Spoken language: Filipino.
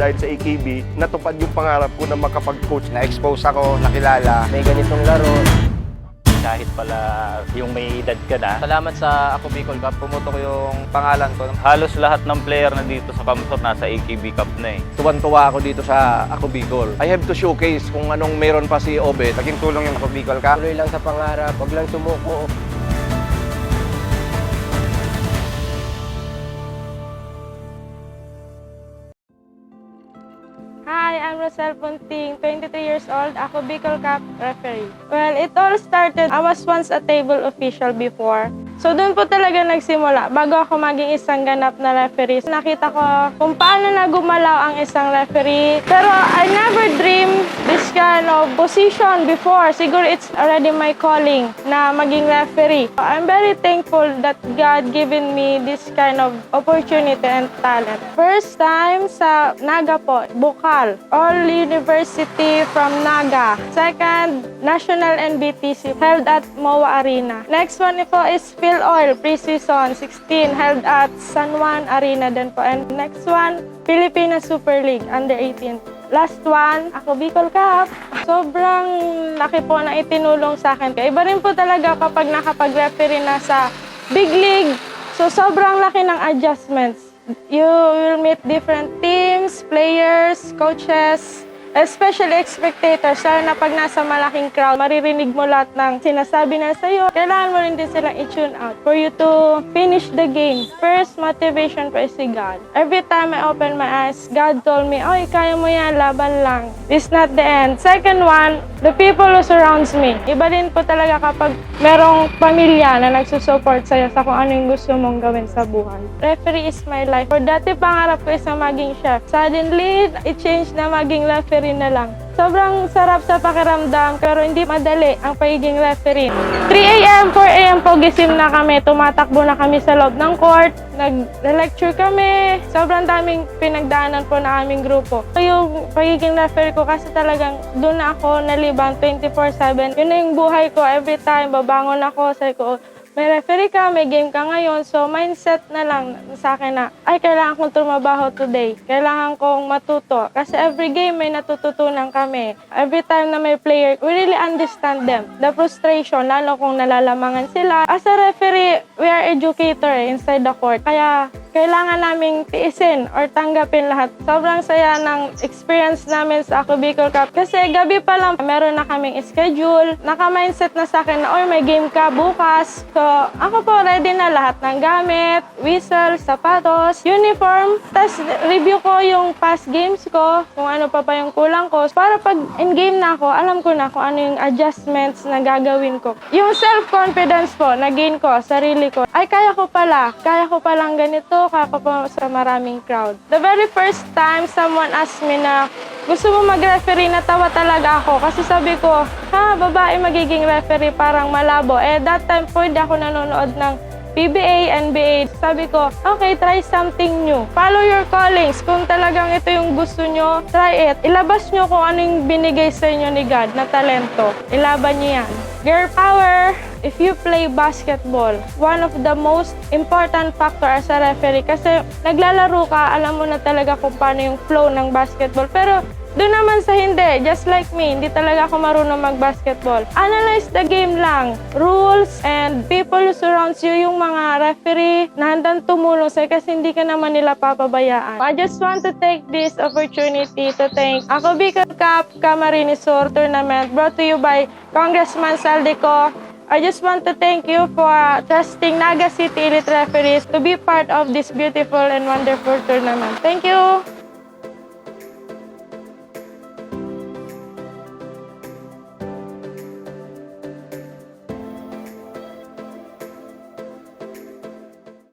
dahil sa AKB, natupad yung pangarap ko na makapag-coach. Na-expose ako, nakilala. may ganitong laro. kahit pala yung may edad ka na. Salamat sa Ako Bicol Cup, pumutok yung pangalan ko. Halos lahat ng player na dito sa Kamsor nasa AKB Cup na eh. Tuwan-tuwa ako dito sa Ako Bicol. I have to showcase kung anong meron pa si Obet. Naging tulong yung Ako Bicol Cup. Tuloy lang sa pangarap, wag lang sumuko. Hi, I'm Rosel Punting, 23 years old, ako Bicol Cup referee. Well, it all started, I was once a table official before. So doon po talaga nagsimula, bago ako maging isang ganap na referee. Nakita ko kung paano na ang isang referee. Pero I never dream this kind of position before. Siguro it's already my calling na maging referee. I'm very thankful that God given me this kind of opportunity and talent. First time sa Naga po, Bukal. All University from Naga. Second, National NBTC held at MOA Arena. Next one po is Phil Oil Pre-Season 16 held at San Juan Arena din po. And next one, Pilipinas Super League Under 18. Last one, ako Bicol Cup. Sobrang laki po na itinulong sa akin. Iba rin po talaga kapag nakapag-referee na sa big league. So sobrang laki ng adjustments. You will meet different teams, players, coaches, especially spectators. Lalo na pag nasa malaking crowd, maririnig mo lahat ng sinasabi na sa'yo. Kailangan mo rin din silang i-tune out for you to finish the game. First motivation ko is si God. Every time I open my eyes, God told me, Oy, kaya mo yan, laban lang. This not the end. Second one, the people who surrounds me. Iba din po talaga kapag merong pamilya na nagsusupport sa'yo sa kung ano yung gusto mong gawin sa buhay. Referee is my life. For dati pangarap ko is na maging chef. Suddenly, it changed na maging referee na lang. Sobrang sarap sa pakiramdam pero hindi madali ang pagiging referee. 3 a.m., 4 a.m. po gising na kami. Tumatakbo na kami sa loob ng court. Nag-lecture kami. Sobrang daming pinagdaanan po na aming grupo. Yung pagiging referee ko kasi talagang doon na ako nalibang 24-7. Yun na yung buhay ko. Every time babangon ako, sabi ko, may referee ka, may game ka ngayon. So, mindset na lang sa akin na, ay, kailangan kong tumabaho today. Kailangan kong matuto. Kasi every game may natututunan kami. Every time na may player, we really understand them. The frustration, lalo kung nalalamangan sila. As a referee, we are educator eh, inside the court. Kaya, kailangan naming tiisin or tanggapin lahat. Sobrang saya ng experience namin sa Ako Bicol Cup. Kasi gabi pa lang, meron na kaming schedule. Naka-mindset na sa akin na, or may game ka bukas. So, ako po ready na lahat ng gamit, whistle, sapatos, uniform. Tapos, review ko yung past games ko, kung ano pa pa yung kulang ko. Para pag in-game na ako, alam ko na kung ano yung adjustments na gagawin ko. Yung self-confidence po, na-gain ko, sarili ko. Ay, kaya ko pala. Kaya ko palang ganito, kaya ko pa sa maraming crowd. The very first time someone asked me na gusto mo mag-referee, natawa talaga ako. Kasi sabi ko, ha, babae magiging referee, parang malabo. Eh, that time po, ako nanonood ng PBA, NBA. Sabi ko, okay, try something new. Follow your callings. Kung talagang ito yung gusto nyo, try it. Ilabas nyo kung ano yung binigay sa inyo ni God na talento. Ilaban nyo yan. Girl power! If you play basketball, one of the most important factor as a referee kasi naglalaro ka, alam mo na talaga kung paano yung flow ng basketball. Pero doon naman sa hindi, just like me, hindi talaga ako marunong mag-basketball. Analyze the game lang. Rules and people who surrounds you, yung mga referee na handang tumulong sa'yo kasi hindi ka naman nila papabayaan. I just want to take this opportunity to thank Ako Bicol Cup Camarines Sur Tournament brought to you by Congressman Saldico. I just want to thank you for trusting Naga City Elite Referees to be part of this beautiful and wonderful tournament. Thank you!